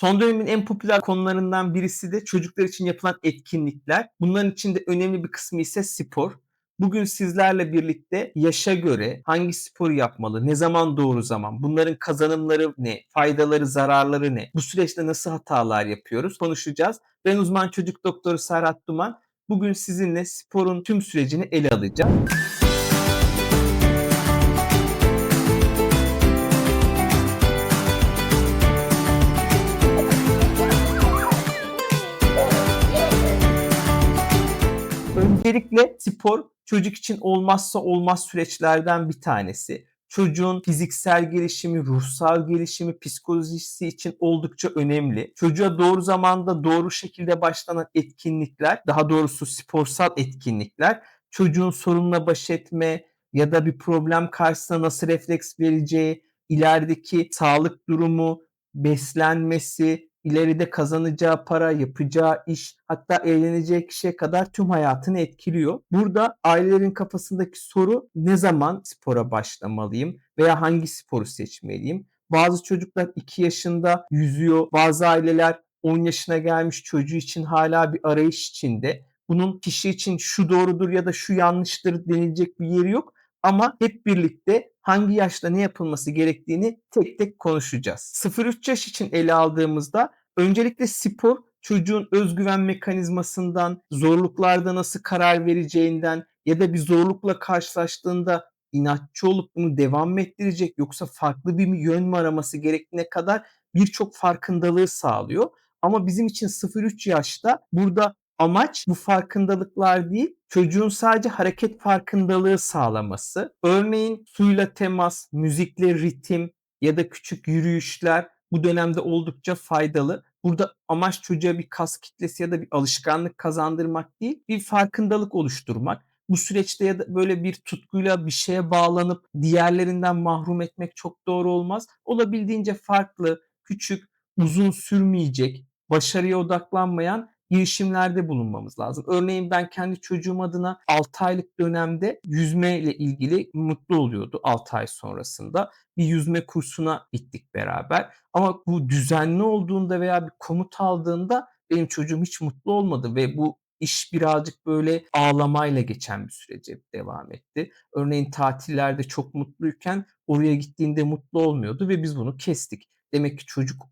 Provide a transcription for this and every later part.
Son dönemin en popüler konularından birisi de çocuklar için yapılan etkinlikler. Bunların içinde önemli bir kısmı ise spor. Bugün sizlerle birlikte yaşa göre hangi sporu yapmalı, ne zaman doğru zaman, bunların kazanımları ne, faydaları, zararları ne, bu süreçte nasıl hatalar yapıyoruz konuşacağız. Ben uzman çocuk doktoru Serhat Duman. Bugün sizinle sporun tüm sürecini ele alacağım. Öncelikle spor çocuk için olmazsa olmaz süreçlerden bir tanesi. Çocuğun fiziksel gelişimi, ruhsal gelişimi, psikolojisi için oldukça önemli. Çocuğa doğru zamanda doğru şekilde başlanan etkinlikler, daha doğrusu sporsal etkinlikler çocuğun sorunla baş etme ya da bir problem karşısında nasıl refleks vereceği, ilerideki sağlık durumu, beslenmesi, ileride kazanacağı para, yapacağı iş, hatta evleneceği kişiye kadar tüm hayatını etkiliyor. Burada ailelerin kafasındaki soru ne zaman spora başlamalıyım veya hangi sporu seçmeliyim? Bazı çocuklar 2 yaşında yüzüyor. Bazı aileler 10 yaşına gelmiş çocuğu için hala bir arayış içinde. Bunun kişi için şu doğrudur ya da şu yanlıştır denilecek bir yeri yok. Ama hep birlikte hangi yaşta ne yapılması gerektiğini tek tek konuşacağız. 0-3 yaş için ele aldığımızda öncelikle spor çocuğun özgüven mekanizmasından, zorluklarda nasıl karar vereceğinden ya da bir zorlukla karşılaştığında inatçı olup bunu devam ettirecek yoksa farklı bir yön mü araması gerektiğine kadar birçok farkındalığı sağlıyor. Ama bizim için 0-3 yaşta burada amaç bu farkındalıklar değil, çocuğun sadece hareket farkındalığı sağlaması. Örneğin suyla temas, müzikle ritim ya da küçük yürüyüşler bu dönemde oldukça faydalı. Burada amaç çocuğa bir kas kitlesi ya da bir alışkanlık kazandırmak değil, bir farkındalık oluşturmak. Bu süreçte ya da böyle bir tutkuyla bir şeye bağlanıp diğerlerinden mahrum etmek çok doğru olmaz. Olabildiğince farklı, küçük, uzun sürmeyecek, başarıya odaklanmayan girişimlerde bulunmamız lazım. Örneğin ben kendi çocuğum adına 6 aylık dönemde yüzme ile ilgili mutlu oluyordu 6 ay sonrasında. Bir yüzme kursuna gittik beraber. Ama bu düzenli olduğunda veya bir komut aldığında benim çocuğum hiç mutlu olmadı ve bu iş birazcık böyle ağlamayla geçen bir sürece devam etti. Örneğin tatillerde çok mutluyken oraya gittiğinde mutlu olmuyordu ve biz bunu kestik. Demek ki çocuk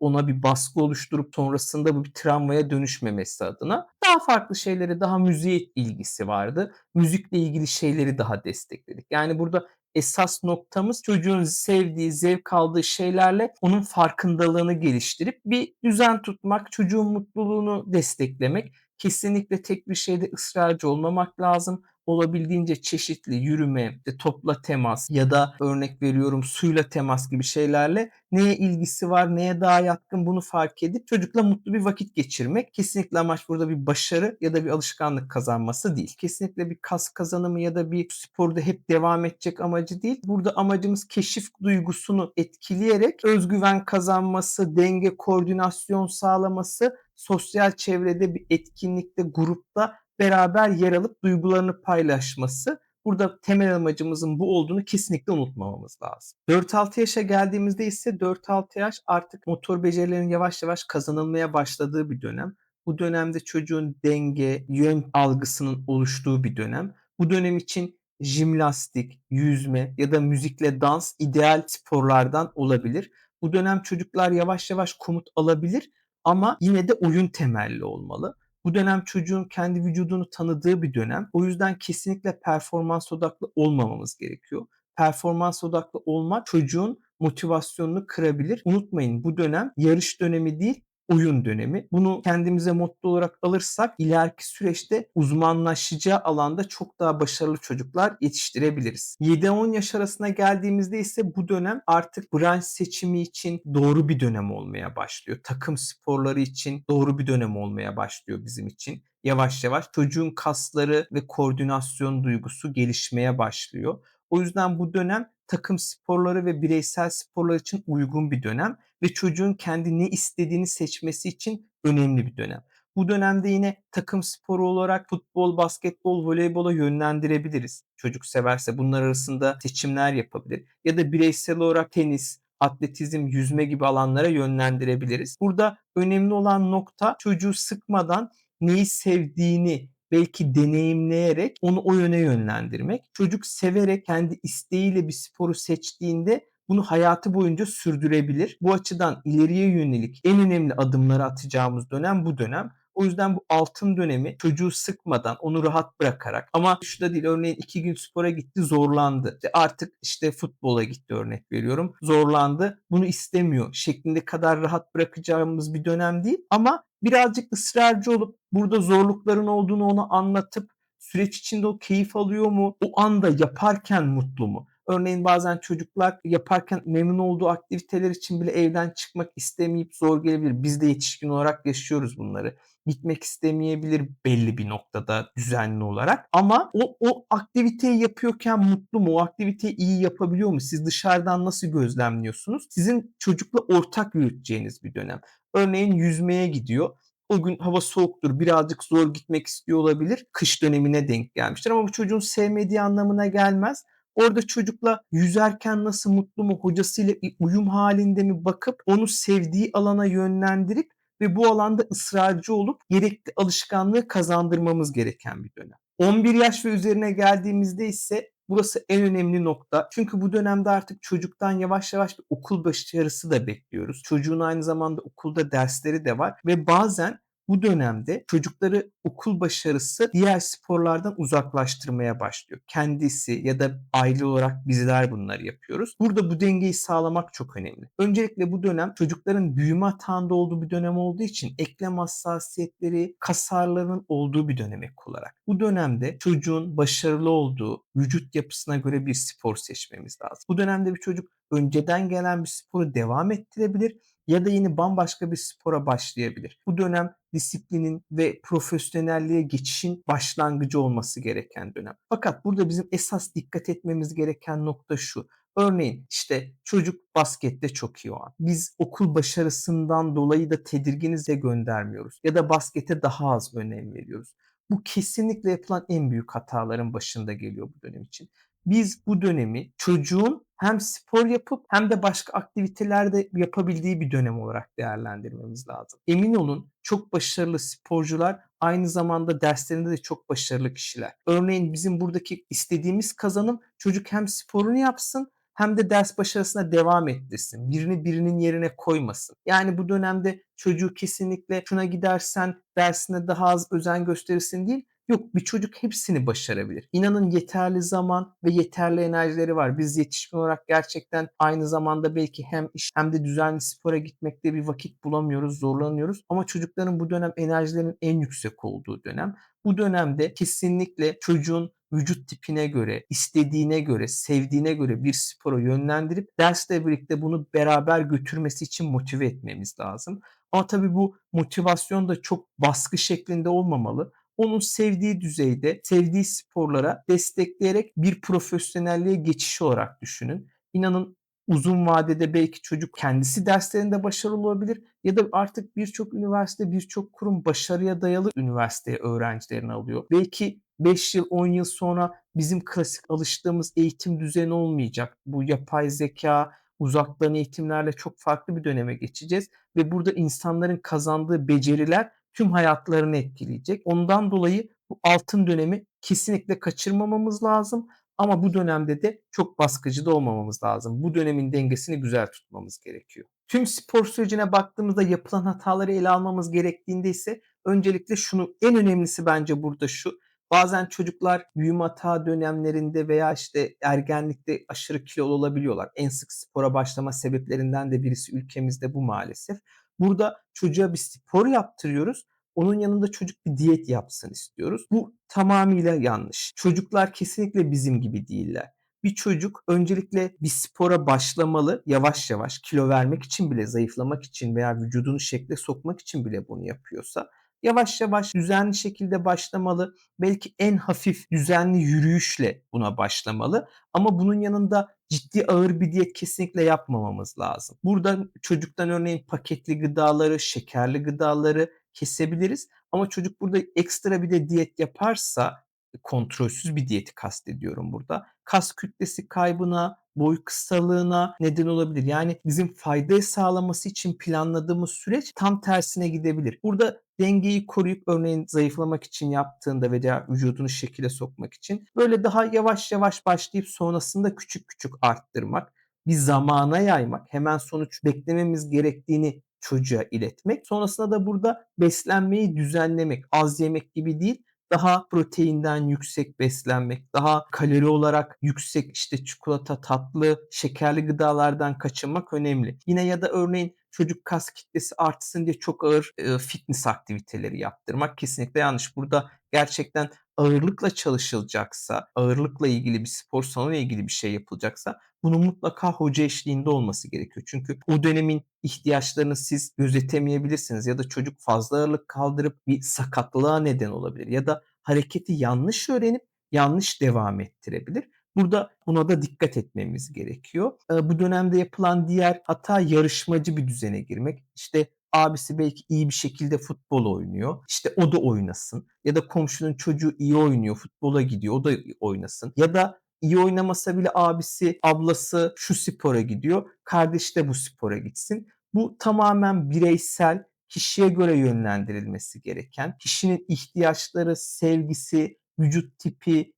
ona bir baskı oluşturup sonrasında bu bir travmaya dönüşmemesi adına daha farklı şeylere, daha müziğe ilgisi vardı. Müzikle ilgili şeyleri daha destekledik. Yani burada esas noktamız çocuğun sevdiği, zevk aldığı şeylerle onun farkındalığını geliştirip bir düzen tutmak, çocuğun mutluluğunu desteklemek. Kesinlikle tek bir şeyde ısrarcı olmamak lazım olabildiğince çeşitli yürüme, topla temas ya da örnek veriyorum suyla temas gibi şeylerle neye ilgisi var, neye daha yatkın bunu fark edip çocukla mutlu bir vakit geçirmek. Kesinlikle amaç burada bir başarı ya da bir alışkanlık kazanması değil. Kesinlikle bir kas kazanımı ya da bir sporda hep devam edecek amacı değil. Burada amacımız keşif duygusunu etkileyerek özgüven kazanması, denge, koordinasyon sağlaması, sosyal çevrede bir etkinlikte, grupta beraber yer alıp duygularını paylaşması. Burada temel amacımızın bu olduğunu kesinlikle unutmamamız lazım. 4-6 yaşa geldiğimizde ise 4-6 yaş artık motor becerilerinin yavaş yavaş kazanılmaya başladığı bir dönem. Bu dönemde çocuğun denge, yön algısının oluştuğu bir dönem. Bu dönem için jimnastik, yüzme ya da müzikle dans ideal sporlardan olabilir. Bu dönem çocuklar yavaş yavaş komut alabilir ama yine de oyun temelli olmalı. Bu dönem çocuğun kendi vücudunu tanıdığı bir dönem. O yüzden kesinlikle performans odaklı olmamamız gerekiyor. Performans odaklı olmak çocuğun motivasyonunu kırabilir. Unutmayın bu dönem yarış dönemi değil, oyun dönemi. Bunu kendimize motto olarak alırsak ileriki süreçte uzmanlaşacağı alanda çok daha başarılı çocuklar yetiştirebiliriz. 7-10 yaş arasına geldiğimizde ise bu dönem artık branş seçimi için doğru bir dönem olmaya başlıyor. Takım sporları için doğru bir dönem olmaya başlıyor bizim için yavaş yavaş çocuğun kasları ve koordinasyon duygusu gelişmeye başlıyor. O yüzden bu dönem takım sporları ve bireysel sporlar için uygun bir dönem ve çocuğun kendi ne istediğini seçmesi için önemli bir dönem. Bu dönemde yine takım sporu olarak futbol, basketbol, voleybola yönlendirebiliriz. Çocuk severse bunlar arasında seçimler yapabilir. Ya da bireysel olarak tenis, atletizm, yüzme gibi alanlara yönlendirebiliriz. Burada önemli olan nokta çocuğu sıkmadan neyi sevdiğini belki deneyimleyerek onu o yöne yönlendirmek. Çocuk severek kendi isteğiyle bir sporu seçtiğinde bunu hayatı boyunca sürdürebilir. Bu açıdan ileriye yönelik en önemli adımları atacağımız dönem bu dönem. O yüzden bu altın dönemi çocuğu sıkmadan, onu rahat bırakarak ama şu da değil örneğin iki gün spora gitti zorlandı. İşte artık işte futbola gitti örnek veriyorum. Zorlandı. Bunu istemiyor şeklinde kadar rahat bırakacağımız bir dönem değil. Ama birazcık ısrarcı olup burada zorlukların olduğunu ona anlatıp süreç içinde o keyif alıyor mu? O anda yaparken mutlu mu? Örneğin bazen çocuklar yaparken memnun olduğu aktiviteler için bile evden çıkmak istemeyip zor gelebilir. Biz de yetişkin olarak yaşıyoruz bunları. Gitmek istemeyebilir belli bir noktada düzenli olarak. Ama o, o aktiviteyi yapıyorken mutlu mu? O aktiviteyi iyi yapabiliyor mu? Siz dışarıdan nasıl gözlemliyorsunuz? Sizin çocukla ortak yürüteceğiniz bir dönem. Örneğin yüzmeye gidiyor. O gün hava soğuktur, birazcık zor gitmek istiyor olabilir. Kış dönemine denk gelmiştir ama bu çocuğun sevmediği anlamına gelmez. Orada çocukla yüzerken nasıl mutlu mu, hocasıyla uyum halinde mi bakıp onu sevdiği alana yönlendirip ve bu alanda ısrarcı olup gerekli alışkanlığı kazandırmamız gereken bir dönem. 11 yaş ve üzerine geldiğimizde ise burası en önemli nokta. Çünkü bu dönemde artık çocuktan yavaş yavaş bir okul başarısı da bekliyoruz. Çocuğun aynı zamanda okulda dersleri de var ve bazen bu dönemde çocukları okul başarısı diğer sporlardan uzaklaştırmaya başlıyor. Kendisi ya da aile olarak bizler bunları yapıyoruz. Burada bu dengeyi sağlamak çok önemli. Öncelikle bu dönem çocukların büyüme hatağında olduğu bir dönem olduğu için eklem hassasiyetleri, kasarların olduğu bir dönem ek olarak. Bu dönemde çocuğun başarılı olduğu vücut yapısına göre bir spor seçmemiz lazım. Bu dönemde bir çocuk önceden gelen bir sporu devam ettirebilir ya da yeni bambaşka bir spora başlayabilir. Bu dönem disiplinin ve profesyonelliğe geçişin başlangıcı olması gereken dönem. Fakat burada bizim esas dikkat etmemiz gereken nokta şu. Örneğin işte çocuk baskette çok iyi o an. Biz okul başarısından dolayı da tedirginiz ve göndermiyoruz. Ya da baskete daha az önem veriyoruz. Bu kesinlikle yapılan en büyük hataların başında geliyor bu dönem için. Biz bu dönemi çocuğun hem spor yapıp hem de başka aktivitelerde yapabildiği bir dönem olarak değerlendirmemiz lazım. Emin olun çok başarılı sporcular aynı zamanda derslerinde de çok başarılı kişiler. Örneğin bizim buradaki istediğimiz kazanım çocuk hem sporunu yapsın hem de ders başarısına devam ettirsin. Birini birinin yerine koymasın. Yani bu dönemde çocuğu kesinlikle şuna gidersen dersine daha az özen gösterirsin değil, Yok bir çocuk hepsini başarabilir. İnanın yeterli zaman ve yeterli enerjileri var. Biz yetişkin olarak gerçekten aynı zamanda belki hem iş hem de düzenli spora gitmekte bir vakit bulamıyoruz, zorlanıyoruz. Ama çocukların bu dönem enerjilerinin en yüksek olduğu dönem. Bu dönemde kesinlikle çocuğun vücut tipine göre, istediğine göre, sevdiğine göre bir spora yönlendirip dersle birlikte bunu beraber götürmesi için motive etmemiz lazım. Ama tabii bu motivasyon da çok baskı şeklinde olmamalı onun sevdiği düzeyde, sevdiği sporlara destekleyerek bir profesyonelliğe geçiş olarak düşünün. İnanın uzun vadede belki çocuk kendisi derslerinde başarılı olabilir ya da artık birçok üniversite, birçok kurum başarıya dayalı üniversiteye öğrencilerini alıyor. Belki 5 yıl, 10 yıl sonra bizim klasik alıştığımız eğitim düzeni olmayacak. Bu yapay zeka, uzaktan eğitimlerle çok farklı bir döneme geçeceğiz ve burada insanların kazandığı beceriler tüm hayatlarını etkileyecek. Ondan dolayı bu altın dönemi kesinlikle kaçırmamamız lazım. Ama bu dönemde de çok baskıcı da olmamamız lazım. Bu dönemin dengesini güzel tutmamız gerekiyor. Tüm spor sürecine baktığımızda yapılan hataları ele almamız gerektiğinde ise öncelikle şunu en önemlisi bence burada şu. Bazen çocuklar büyüme hata dönemlerinde veya işte ergenlikte aşırı kilolu olabiliyorlar. En sık spora başlama sebeplerinden de birisi ülkemizde bu maalesef. Burada çocuğa bir spor yaptırıyoruz. Onun yanında çocuk bir diyet yapsın istiyoruz. Bu tamamıyla yanlış. Çocuklar kesinlikle bizim gibi değiller. Bir çocuk öncelikle bir spora başlamalı yavaş yavaş kilo vermek için bile zayıflamak için veya vücudunu şekle sokmak için bile bunu yapıyorsa Yavaş yavaş düzenli şekilde başlamalı. Belki en hafif düzenli yürüyüşle buna başlamalı. Ama bunun yanında ciddi ağır bir diyet kesinlikle yapmamamız lazım. Burada çocuktan örneğin paketli gıdaları, şekerli gıdaları kesebiliriz. Ama çocuk burada ekstra bir de diyet yaparsa kontrolsüz bir diyeti kastediyorum burada. kas kütlesi kaybına, boy kısalığına neden olabilir. Yani bizim faydayı sağlaması için planladığımız süreç tam tersine gidebilir. Burada dengeyi koruyup örneğin zayıflamak için yaptığında veya vücudunu şekile sokmak için böyle daha yavaş yavaş başlayıp sonrasında küçük küçük arttırmak, bir zamana yaymak, hemen sonuç beklememiz gerektiğini çocuğa iletmek. Sonrasında da burada beslenmeyi düzenlemek, az yemek gibi değil, daha proteinden yüksek beslenmek, daha kalori olarak yüksek işte çikolata, tatlı, şekerli gıdalardan kaçınmak önemli. Yine ya da örneğin çocuk kas kitlesi artsın diye çok ağır e, fitness aktiviteleri yaptırmak kesinlikle yanlış. Burada gerçekten ağırlıkla çalışılacaksa, ağırlıkla ilgili bir spor salonu ilgili bir şey yapılacaksa bunun mutlaka hoca eşliğinde olması gerekiyor. Çünkü o dönemin ihtiyaçlarını siz gözetemeyebilirsiniz ya da çocuk fazla ağırlık kaldırıp bir sakatlığa neden olabilir ya da hareketi yanlış öğrenip yanlış devam ettirebilir. Burada buna da dikkat etmemiz gerekiyor. Bu dönemde yapılan diğer hata yarışmacı bir düzene girmek. İşte abisi belki iyi bir şekilde futbol oynuyor. İşte o da oynasın. Ya da komşunun çocuğu iyi oynuyor, futbola gidiyor, o da oynasın. Ya da iyi oynamasa bile abisi, ablası şu spora gidiyor, kardeşi de bu spora gitsin. Bu tamamen bireysel, kişiye göre yönlendirilmesi gereken, kişinin ihtiyaçları, sevgisi, vücut tipi,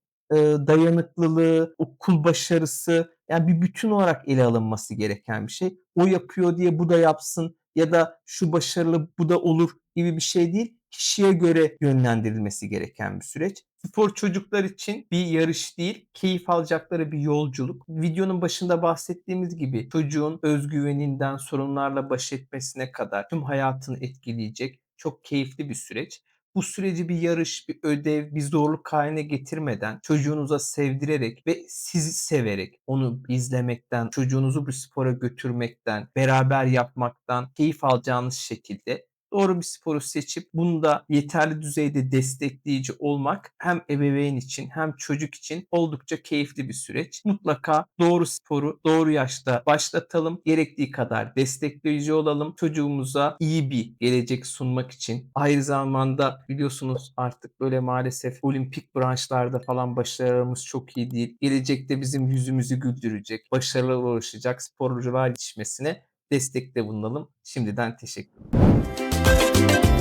dayanıklılığı, okul başarısı yani bir bütün olarak ele alınması gereken bir şey. O yapıyor diye bu da yapsın ya da şu başarılı bu da olur gibi bir şey değil. Kişiye göre yönlendirilmesi gereken bir süreç. Spor çocuklar için bir yarış değil, keyif alacakları bir yolculuk. Videonun başında bahsettiğimiz gibi çocuğun özgüveninden sorunlarla baş etmesine kadar tüm hayatını etkileyecek çok keyifli bir süreç bu süreci bir yarış, bir ödev, bir zorluk haline getirmeden çocuğunuza sevdirerek ve sizi severek onu izlemekten, çocuğunuzu bu spora götürmekten, beraber yapmaktan keyif alacağınız şekilde doğru bir sporu seçip bunu da yeterli düzeyde destekleyici olmak hem ebeveyn için hem çocuk için oldukça keyifli bir süreç. Mutlaka doğru sporu doğru yaşta başlatalım. Gerektiği kadar destekleyici olalım. Çocuğumuza iyi bir gelecek sunmak için. Aynı zamanda biliyorsunuz artık böyle maalesef olimpik branşlarda falan başarılarımız çok iyi değil. Gelecekte bizim yüzümüzü güldürecek, başarılı ulaşacak sporcular yetişmesine destekte bulunalım. Şimdiden teşekkür ederim. Thank you